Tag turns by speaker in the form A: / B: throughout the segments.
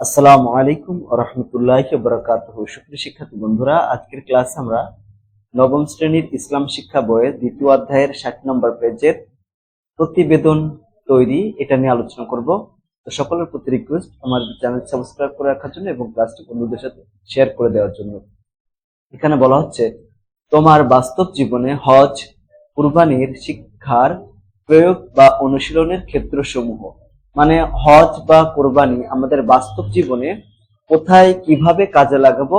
A: আসসালামু আলাইকুম রহমতুল্লাহ বরকাত সুপ্রিয় শিক্ষার্থী বন্ধুরা, আজকের ক্লাস আমরা নবম শ্রেণির ইসলাম শিক্ষা বইয়ের দ্বিতীয় অধ্যায়ের ষাট নম্বর পেজের প্রতিবেদন তৈরি, এটা নিয়ে আলোচনা করব। তো সকলের প্রতি রিকোয়েস্ট আমার চ্যানেল সাবস্ক্রাইব করে রাখার জন্য এবং ক্লাসটি বন্ধুদের সাথে শেয়ার করে দেওয়ার জন্য। এখানে বলা হচ্ছে, তোমার বাস্তব জীবনে হজ, কুরবানির শিক্ষার প্রয়োগ বা অনুশীলনের ক্ষেত্রসমূহ। মানে হজ বা কোরবানি আমাদের বাস্তব জীবনে কোথায় কীভাবে কাজে লাগাবো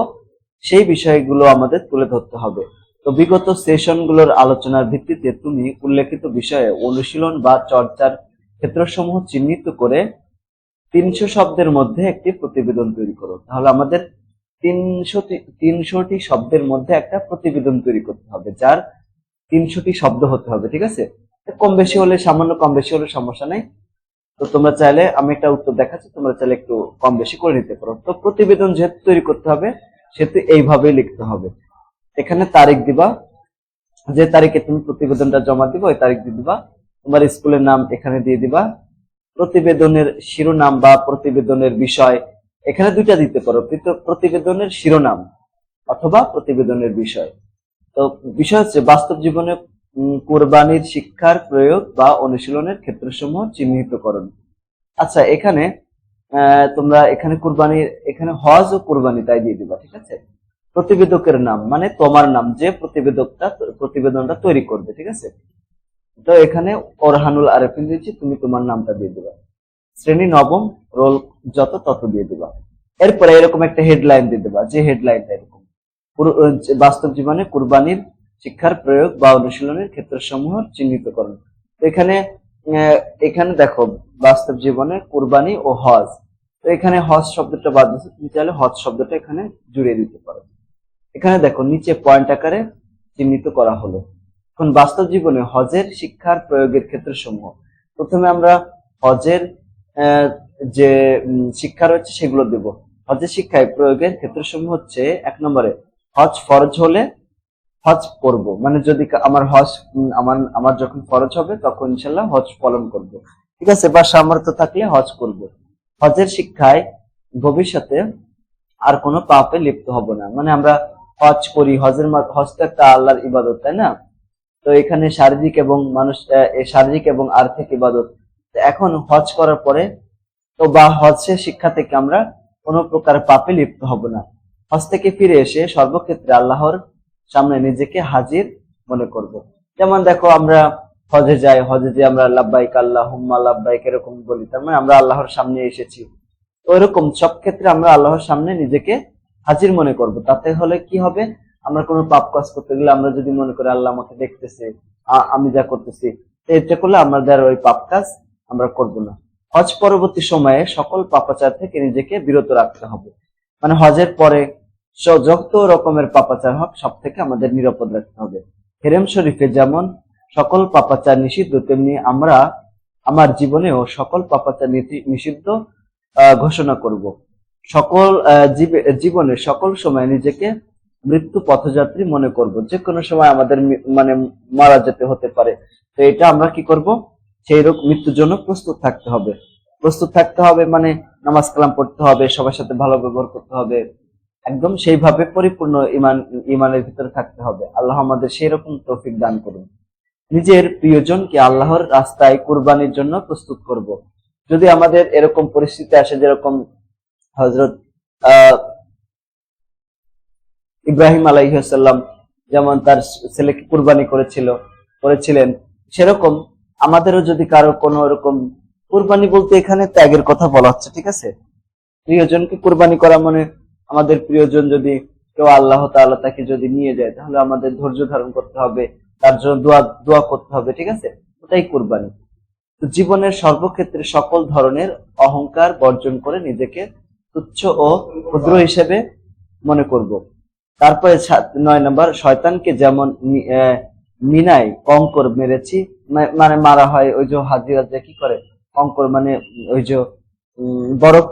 A: সেই বিষয়গুলো আমাদের তুলে ধরতে হবে। তো বিগত সেশনগুলোর আলোচনার ভিত্তিতে তুমি উল্লেখিত বিষয়ে অনুশীলন বা চর্চার ক্ষেত্রসমূহ চিহ্নিত করে তিনশো শব্দের মধ্যে একটি প্রতিবেদন তৈরি করো। তাহলে আমাদের তিনশো তিনশোটি শব্দের মধ্যে একটা প্রতিবেদন তৈরি করতে হবে, যার তিনশোটি শব্দ হতে হবে, ঠিক আছে? কম বেশি হলে সামান্য, কম বেশি হলে সমস্যা নেই। তো তোমরা চাইলে, আমি একটা উত্তর দেখাচ্ছি, তোমরা চাইলে একটু কম বেশি করে নিতে পারো। তো প্রতিবেদন যেহেতু তৈরি করতে হবে, সেহেতু এইভাবেই লিখতে হবে। এখানে তারিখ দিবা, যে তারিখে তুমি প্রতিবেদনটা জমা দিবা, ওই তারিখ দিয়ে দিবা। তোমার স্কুলের নাম এখানে দিয়ে দিবা। প্রতিবেদনের শিরোনাম বা প্রতিবেদনের বিষয় এখানে দুইটা দিতে পারো প্রতিবেদনের শিরোনাম অথবা প্রতিবেদনের বিষয়। তো বিষয় হচ্ছে, বাস্তব জীবনে কোরবানির শিক্ষার প্রয়োগ বা অনুশীলনের ক্ষেত্রসমূহ চিহ্নিতকরণ। আচ্ছা এখানে তোমরা এখানে কুরবানির এখানে হজ ও কুরবানি তাই দিয়ে দিবা, ঠিক আছে? প্রতিবেদকের নাম মানে তোমার নাম, যে প্রতিবেদকটা, প্রতিবেদনটা তৈরি করবে, ঠিক আছে? তো এখানে ওরহানুল আরেফিন দিয়েছি, তুমি তোমার নামটা দিয়ে দিবা। শ্রেণি নবম, রোল যত তত দিয়ে দিবা। এরপরে এরকম একটা হেডলাইন দিয়ে দিবা, যে হেডলাইনটা এরকম। বাস্তব জীবনে কুরবানির শিক্ষার প্রয়োগ বা অনুশীলনের ক্ষেত্রসমূহ চিহ্নিতকরণ। এখানে এখানে দেখো, বাস্তব জীবনে কুরবানি ও হজ। তো এখানে হজ শব্দটা বাদ দিচ্ছে তুমি চাইলে হজ শব্দটা এখানে জুড়ে দিতে পারো। এখানে দেখো, নিচে পয়েন্ট আকারে চিহ্নিত করা হলো। এখন বাস্তব জীবনে হজের শিক্ষার প্রয়োগের ক্ষেত্রসমূহ। প্রথমে আমরা হজের যে শিক্ষা রয়েছে সেগুলো দেব। হজের শিক্ষায় প্রয়োগের ক্ষেত্রসমূহ হচ্ছে এক নম্বরে, হজ ফরজ হলে হজ করব। মানে যদি আমার হজ আমার আমার যখন ফরজ হবে, তখন ইনশাল্লাহ হজ পালন করব। ঠিক আছে? বা সামর্থ্য থাকলে হজ করব। হজের শিক্ষায় ভবিষ্যতে আর কোনো পাপে লিপ্ত হব না। মানে আমরা হজ করি, হজের হজ তো একটা আল্লাহর ইবাদত, তাই না? তো এখানে শারীরিক এবং মানুষ শারীরিক এবং আর্থিক ইবাদত। এখন হজ করার পরে তো বা হজের শিক্ষা থেকে আমরা কোনো প্রকার পাপে লিপ্ত হব না। হজ থেকে ফিরে এসে সর্বক্ষেত্রে আল্লাহর সামনে নিজেকে হাজির মনে করব। যেমন দেখো, আমরা হজে যাই, হজে যে আমরা লাব্বাইক আল্লাহ হুম্মা লাব্বাইক এরকম বলি। তার মানে আমরা আল্লাহর সামনে এসেছি। তো এরকম সব ক্ষেত্রে আমরা আল্লাহর সামনে নিজেকে হাজির মনে করব। তাতে হলে কি হবে? আমরা কোনো পাপ কাজ করতে গেলে আমরা যদি মনে করি আল্লাহ আমাকে দেখতেছে আমি যা করতেছি এটা করলে আমাদের ওই পাপ কাজ আমরা করব না। হজ পরবর্তী সময়ে সকল পাপাচার থেকে নিজেকে বিরত রাখতে হবে। মানে হজের পরে যত রকমের পাপাচার হোক সব থেকে আমাদের নিরাপদ রাখতে হবে। হেরেম শরীফে যেমন সকল পাপাচার নিষিদ্ধ, তেমনি আমরা আমার জীবনেও সকল পাপাচার নীতি- নিষিদ্ধ ঘোষণা করব। সকল জীবনে সকল সময় নিজেকে মৃত্যু পথযাত্রী মনে করব। যে কোনো সময় আমাদের মানে মারা যেতে হতে পারে। তো এটা আমরা কি করব? সেই রোগ মৃত্যুর জন্য প্রস্তুত থাকতে হবে। প্রস্তুত থাকতে হবে মানে নামাজ কালাম পড়তে হবে, সবার সাথে ভালো ব্যবহার করতে হবে। একদম সেইভাবে পরিপূর্ণ ইমান ইমানের ভিতরে থাকতে হবে। আল্লাহ আমাদের সেই রকম তৌফিক দান করুন। নিজের প্রিয়জনকে আল্লাহর রাস্তায় কুরবানির জন্য প্রস্তুত করব। যদি আমাদের এরকম পরিস্থিতি আসে, যেরকম হজরত ইব্রাহিম আলাইসাল্লাম যেমন তার ছেলেকে কুরবানি করেছিল, করেছিলেন, সেরকম আমাদেরও যদি কারও কোনো এরকম কুরবানি বলতে এখানে ত্যাগের কথা বলা হচ্ছে, ঠিক আছে? প্রিয়জনকে কুরবানি করা মানে আমাদের প্রিয়জন যদি কেউ আল্লাহ তাআলা তাকে যদি নিয়ে যায়, তাহলে আমাদের ধৈর্য ধারণ করতে হবে, তার জন্য দোয়া দোয়া করতে হবে, ঠিক আছে? ওটাই কুরবানি। তো জীবনের সর্বক্ষেত্রে সকল ধরনের অহংকার বর্জন করে নিজেকে তুচ্ছ ও ক্ষুদ্র হিসেবে মনে করব। তারপরে নয় নম্বর, শয়তানকে যেমন মিনায় কঙ্কর মেরেছি মানে মারা হয় ওই যে হাজিরা যে কি করে? কঙ্কর মানে ওই যে বরফ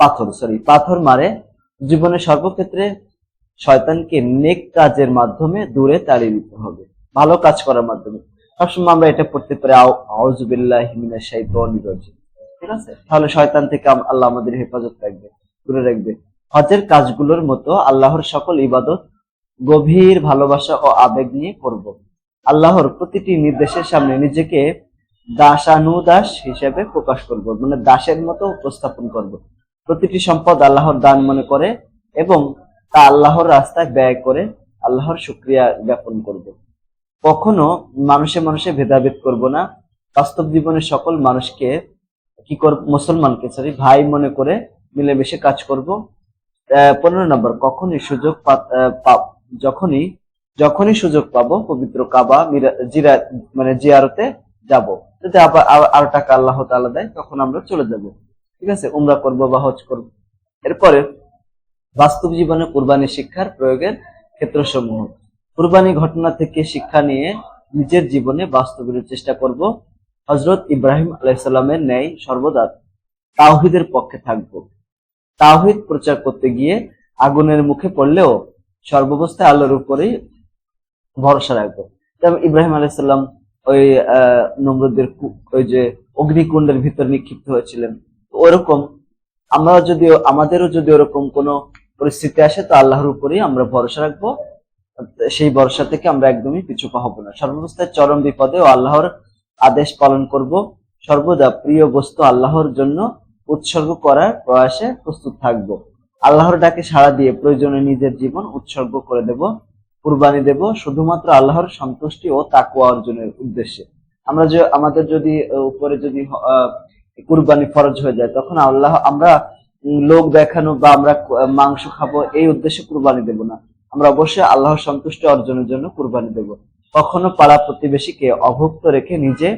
A: পাথর সরি পাথর মারে জীবনের সর্বক্ষেত্রে শয়তানকে নেক কাজের মাধ্যমে দূরে তাড়িয়ে দিতে হবে, ভালো কাজ করার মাধ্যমে। সবসময় আমরা এটা পড়তে পারি আউজুবিল্লাহ হিমিনা শাইতানির রাজিম। ঠিক আছে? তাহলে শয়তান থেকে আল্লাহ আমাদের হেফাজত রাখবে, দূরে রাখবে। হজের কাজগুলোর মতো আল্লাহর সকল ইবাদত, গভীর ভালোবাসা ও আবেগ নিয়ে করব। আল্লাহর প্রতিটি নির্দেশের সামনে নিজেকে দাসানুদাস হিসেবে প্রকাশ করব মানে দাসের মতো উপস্থাপন করব। প্রতিটি সম্পদ আল্লাহর দান মনে করে এবং তা আল্লাহর রাস্তায় ব্যয় করে আল্লাহর শুক্রিয়া জ্ঞাপন করব। কখনো মানুষে মানুষে ভেদাভেদ করব না। বাস্তব জীবনে সকল মানুষকে কি কর মুসলমানকে সরি ভাই মনে করে মিলেমিশে কাজ করব। পনেরো নম্বর, কখনই সুযোগ যখনই যখনই সুযোগ পাবো পবিত্র কাবা জিরা মানে জিয়ারতে যাব। যদি আবার আর- টাকা আল্লাহ তাআলা দেয়, তখন আমরা চলে যাব। ঠিক আছে? উমরা করব বা হজ করব। এরপরে বাস্তব জীবনে কুরবানি শিক্ষার প্রয়োগের ক্ষেত্রসমূহ। কুরবানি ঘটনা থেকে শিক্ষা নিয়ে নিজের জীবনে বাস্তবের চেষ্টা করব। হজরত ইব্রাহিম আলাইসাল্লামের ন্যায় সর্বদা তাওহিদের পক্ষে থাকব। তাওহিদ প্রচার করতে গিয়ে আগুনের মুখে পড়লেও সর্বাবস্থায় আল্লাহর উপরেই ভরসা রাখব। যেমন ইব্রাহিম আলাইসাল্লাম ওই নমরুদের ওই যে অগ্নিকুণ্ডের ভিতর নিক্ষিপ্ত হয়েছিলেন। ওরকম। আমরা যদি আমাদেরও যদি ওরকম কোনো পরিস্থিতি আসে, তো আল্লাহর উপরেই আমরা ভরসা রাখব। সেই ভরসা থেকে আমরা একদমই পিছু পা হব না। সর্বাবস্থায় চরম বিপদে ও আল্লাহর আদেশ পালন করব। সর্বদা প্রিয় বস্তু আল্লাহর জন্য উৎসর্গ করার প্রয়াসে প্রস্তুত থাকব। আল্লাহর ডাকে সাড়া দিয়ে প্রয়োজনে নিজের জীবন উৎসর্গ করে দেব, কুরবানি দেব, শুধুমাত্র আল্লাহর সন্তুষ্টি ও তাকুয়া অর্জনের উদ্দেশ্যে। আমরা যে, আমাদের যদি, উপরে যদি কুরবানি ফরজ হয়ে যায়, তখন আল্লাহ, আমরা লোক দেখানো বা আমরা মাংস খাব, এই উদ্দেশ্যে কুরবানি দেব না। আমরা অবশ্যই আল্লাহর সন্তুষ্টি অর্জনের জন্য কুরবানি দেব। কখনো পাড়া প্রতিবেশীকে অভুক্ত রেখে নিজে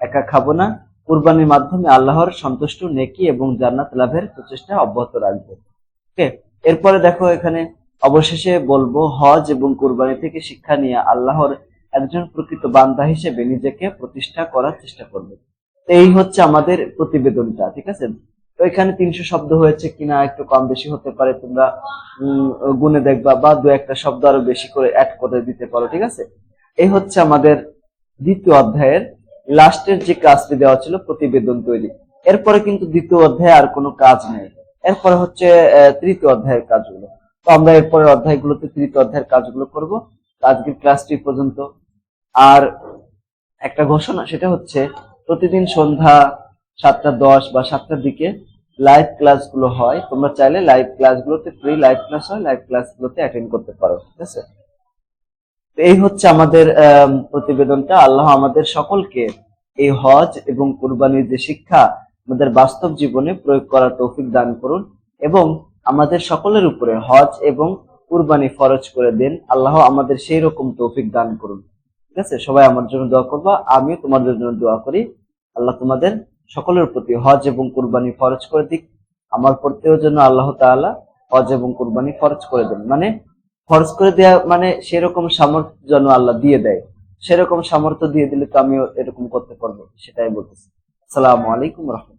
A: একা খাব না। কুরবানির মাধ্যমে আল্লাহর সন্তুষ্ট, নেকি এবং জান্নাত লাভের প্রচেষ্টা অব্যাহত রাখব। ওকে, এরপরে দেখো এখানে অবশেষে বলব, হজ এবং কুরবানি থেকে শিক্ষা নিয়ে আল্লাহর একজন প্রকৃত বান্দা হিসেবে নিজেকে প্রতিষ্ঠা করার চেষ্টা করবে। এই হচ্ছে আমাদের প্রতিবেদনটা, ঠিক আছে? তো এখানে তিনশো শব্দ হয়েছে কিনা একটু কম বেশি হতে পারে, তোমরা গুনে দেখবা বা দু একটা শব্দ আরও বেশি করে অ্যাড করে দিতে পারো, ঠিক আছে? এই হচ্ছে আমাদের দ্বিতীয় অধ্যায়ের লাস্টের যে কাজটি দেওয়া ছিল প্রতিবেদন তৈরি। এরপরে কিন্তু দ্বিতীয় অধ্যায়ে আর কোনো কাজ নেই। এরপরে হচ্ছে তৃতীয় অধ্যায়ের কাজগুলো। তো আমরা এরপরের অধ্যায়গুলোতে তৃতীয় অধ্যায়ের কাজগুলো করব। আজকের ক্লাসটি পর্যন্ত। আর একটা ঘোষণা, সেটা হচ্ছে প্রতিদিন সন্ধ্যা সাতটা দশ বা সাতটার দিকে লাইভ ক্লাসগুলো হয়। তোমরা চাইলে লাইভ ক্লাসগুলোতে ফ্রি লাইভ ক্লাস হয় লাইভ ক্লাসগুলোতে অ্যাটেন্ড করতে পারো ঠিক আছে? তো এই হচ্ছে আমাদের আম, প্রতিবেদনটা। আল্লাহ আমাদের সকলকে এই হজ এবং কুরবানির যে শিক্ষা আমাদের বাস্তব জীবনে প্রয়োগ করার তৌফিক দান করুন এবং আমাদের সকলের উপরে হজ এবং কুরবানি ফরজ করে দেন। আল্লাহ আমাদের সেই রকম তৌফিক দান করুন। ঠিক আছে? সবাই আমার জন্য দোয়া করবা, আমিও তোমাদের জন্য দোয়া করি। আল্লাহ তোমাদের সকলের প্রতি হজ এবং কুরবানি ফরজ করে দিক। আমার প্রতিও জন্য আল্লাহ তাআলা হজ এবং কুরবানি ফরজ করে দেন। মানে ফরজ করে দেয়া মানে সেরকম সামর্থ্য যেন আল্লাহ দিয়ে দেয়। সেরকম সামর্থ্য দিয়ে দিলে তো আমিও এরকম করতে পারব, সেটাই বলতেছি। আসসালামু আলাইকুম রহমতুল্লাহ।